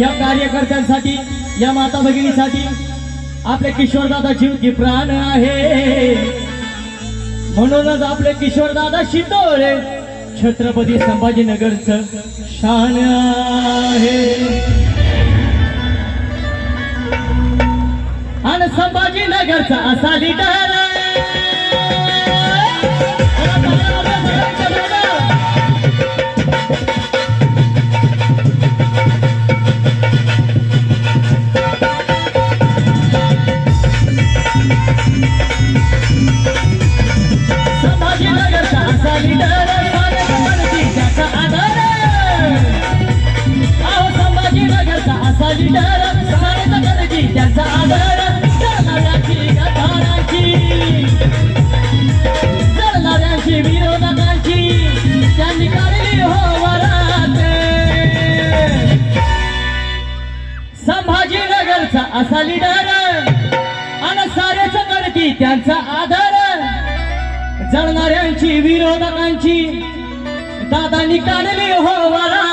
या कार्यकर्त्यांसाठी या माता भगिनीसाठी आपले किशोरदादा जीव की प्राण आहे. म्हणूनच आपले किशोरदादा शितोळे छत्रपती संभाजीनगरचं शान आहे. आणि संभाजीनगरचा असा लिडर संभाजीनगरचा असा लिडर आणि सारेच करती त्यांचा आधार जळणाऱ्यांची विरोधकांची दादांनी काढली हो वरात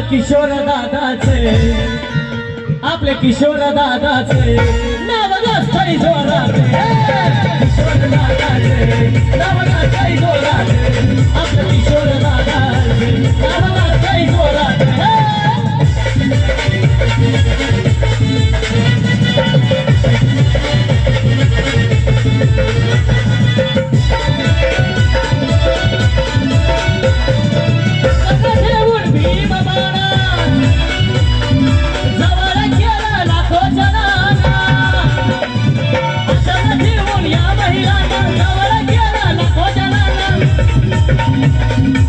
किशोर दादाचे. आपले किशोर दादाचे. नाव गाजतंय जोरात.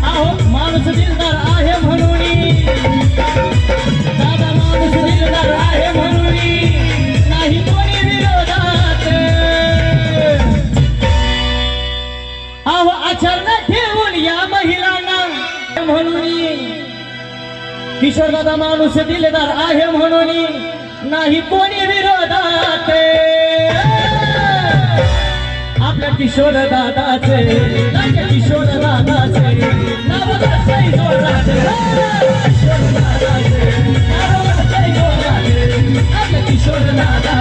अहो माणूस दिलदार आहे म्हणून. दादा माणूस दिलदार आहे म्हणून. नाही कोणी विरोधात. अहो आचरण ठेवून या महिलांना म्हणून. किशोरदादा माणूस दिलदार आहे म्हणून. नाही कोणी विरोधात. आपल्या आपल्या किशोर दादाचे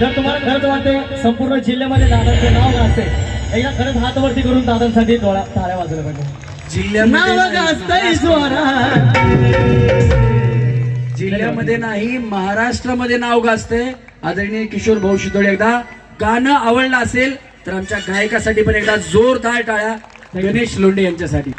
जर तुम्हाला खरंच वाटते संपूर्ण जिल्ह्यामध्ये दादांचे नाव गाजते एकदा खरंच हात वरती करून दादांसाठी डोळा टाळ्या वाजवल्या पाहिजे. जिल्ह्यामध्ये नाही. महाराष्ट्रामध्ये नाव गाजते आदरणीय किशोर भाऊ शितोळे एकदा गाणं आवडलं असेल तर आमच्या गायकासाठी पण एकदा जोरदार टाळ्या. गणेश लोंढे यांच्यासाठी.